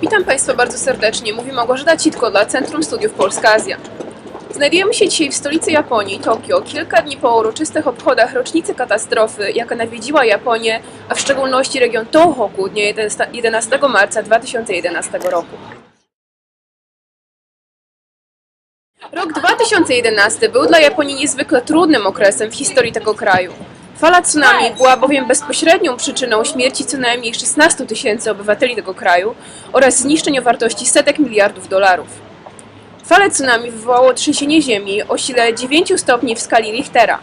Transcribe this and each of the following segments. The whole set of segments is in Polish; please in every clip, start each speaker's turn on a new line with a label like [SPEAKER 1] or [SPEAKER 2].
[SPEAKER 1] Witam Państwa bardzo serdecznie. Mówi Małgorzata Citko dla Centrum Studiów Polska-Azja. Znajdujemy się dzisiaj w stolicy Japonii, Tokio, kilka dni po uroczystych obchodach rocznicy katastrofy, jaka nawiedziła Japonię, a w szczególności region Tohoku dnia 11 marca 2011 roku. Rok 2011 był dla Japonii niezwykle trudnym okresem w historii tego kraju. Fala tsunami była bowiem bezpośrednią przyczyną śmierci co najmniej 16 tysięcy obywateli tego kraju oraz zniszczeń o wartości setek miliardów dolarów. Falę tsunami wywołało trzęsienie ziemi o sile 9 stopni w skali Richtera.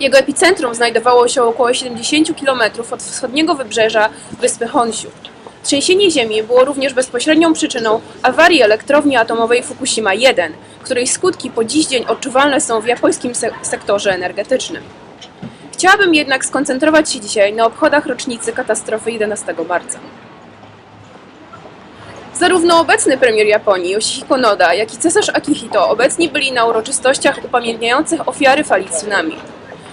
[SPEAKER 1] Jego epicentrum znajdowało się około 70 km od wschodniego wybrzeża wyspy Honshu. Trzęsienie ziemi było również bezpośrednią przyczyną awarii elektrowni atomowej Fukushima 1, której skutki po dziś dzień odczuwalne są w japońskim se- sektorze energetycznym. Chciałabym jednak skoncentrować się dzisiaj na obchodach rocznicy katastrofy 11 marca. Zarówno obecny premier Japonii Yoshihiko Noda, jak i cesarz Akihito obecni byli na uroczystościach upamiętniających ofiary fali tsunami.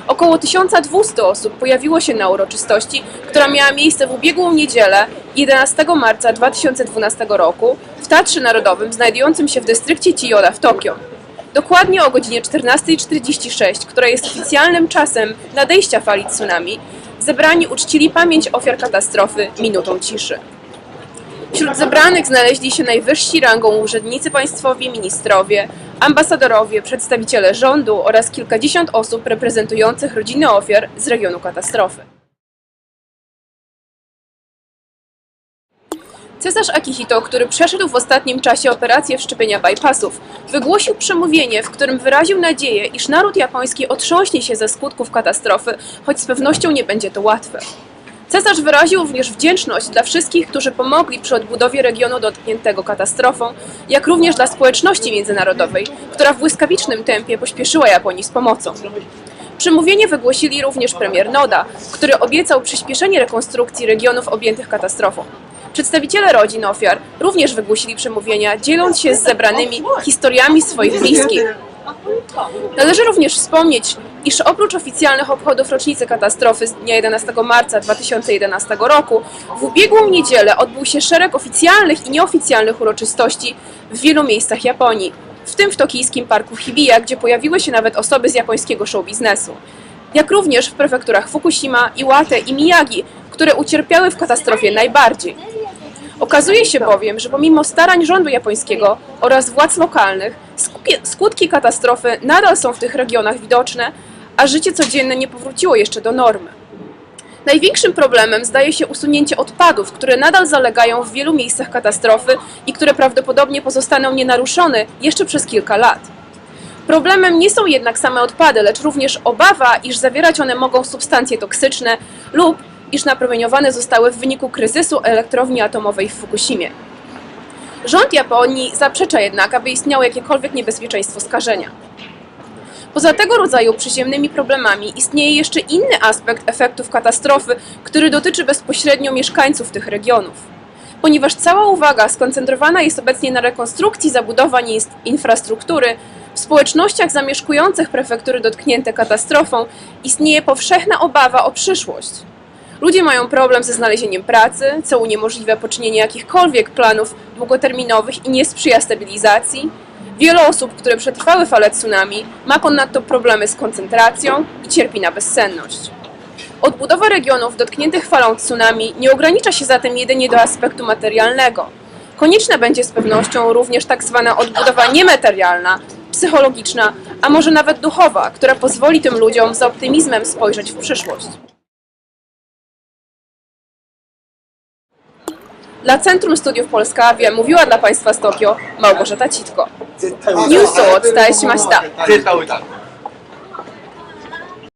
[SPEAKER 1] Około 1200 osób pojawiło się na uroczystości, która miała miejsce w ubiegłą niedzielę 11 marca 2012 roku w Teatrze Narodowym znajdującym się w dystrykcie Chiyoda w Tokio. Dokładnie o godzinie 14.46, która jest oficjalnym czasem nadejścia fali tsunami, zebrani uczcili pamięć ofiar katastrofy minutą ciszy. Wśród zebranych znaleźli się najwyżsi rangą urzędnicy państwowi, ministrowie, ambasadorowie, przedstawiciele rządu oraz kilkadziesiąt osób reprezentujących rodziny ofiar z regionu katastrofy. Cesarz Akihito, który przeszedł w ostatnim czasie operację wszczepienia bypassów, wygłosił przemówienie, w którym wyraził nadzieję, iż naród japoński otrząśnie się ze skutków katastrofy, choć z pewnością nie będzie to łatwe. Cesarz wyraził również wdzięczność dla wszystkich, którzy pomogli przy odbudowie regionu dotkniętego katastrofą, jak również dla społeczności międzynarodowej, która w błyskawicznym tempie pośpieszyła Japonii z pomocą. Przemówienie wygłosili również premier Noda, który obiecał przyspieszenie rekonstrukcji regionów objętych katastrofą. Przedstawiciele rodzin ofiar również wygłosili przemówienia, dzieląc się z zebranymi historiami swoich bliskich. Należy również wspomnieć, iż oprócz oficjalnych obchodów rocznicy katastrofy z dnia 11 marca 2011 roku, w ubiegłą niedzielę odbył się szereg oficjalnych i nieoficjalnych uroczystości w wielu miejscach Japonii, w tym w tokijskim parku Hibiya, gdzie pojawiły się nawet osoby z japońskiego show biznesu, jak również w prefekturach Fukushima, Iwate i Miyagi, które ucierpiały w katastrofie najbardziej. Okazuje się bowiem, że pomimo starań rządu japońskiego oraz władz lokalnych, skutki katastrofy nadal są w tych regionach widoczne, a życie codzienne nie powróciło jeszcze do normy. Największym problemem zdaje się usunięcie odpadów, które nadal zalegają w wielu miejscach katastrofy i które prawdopodobnie pozostaną nienaruszone jeszcze przez kilka lat. Problemem nie są jednak same odpady, lecz również obawa, iż zawierać one mogą substancje toksyczne lub iż napromieniowane zostały w wyniku kryzysu elektrowni atomowej w Fukushimie. Rząd Japonii zaprzecza jednak, aby istniało jakiekolwiek niebezpieczeństwo skażenia. Poza tego rodzaju przyziemnymi problemami istnieje jeszcze inny aspekt efektów katastrofy, który dotyczy bezpośrednio mieszkańców tych regionów. Ponieważ cała uwaga skoncentrowana jest obecnie na rekonstrukcji zabudowań i infrastruktury, w społecznościach zamieszkujących prefektury dotknięte katastrofą istnieje powszechna obawa o przyszłość. Ludzie mają problem ze znalezieniem pracy, co uniemożliwia poczynienie jakichkolwiek planów długoterminowych i nie sprzyja stabilizacji. Wiele osób, które przetrwały falę tsunami, ma ponadto problemy z koncentracją i cierpi na bezsenność. Odbudowa regionów dotkniętych falą tsunami nie ogranicza się zatem jedynie do aspektu materialnego. Konieczna będzie z pewnością również tak zwana odbudowa niematerialna, psychologiczna, a może nawet duchowa, która pozwoli tym ludziom z optymizmem spojrzeć w przyszłość. Dla Centrum Studiów Polska Avia mówiła dla Państwa z Tokio Małgorzata Citko. ニュースをお伝えしました。
[SPEAKER 2] 絶対置いた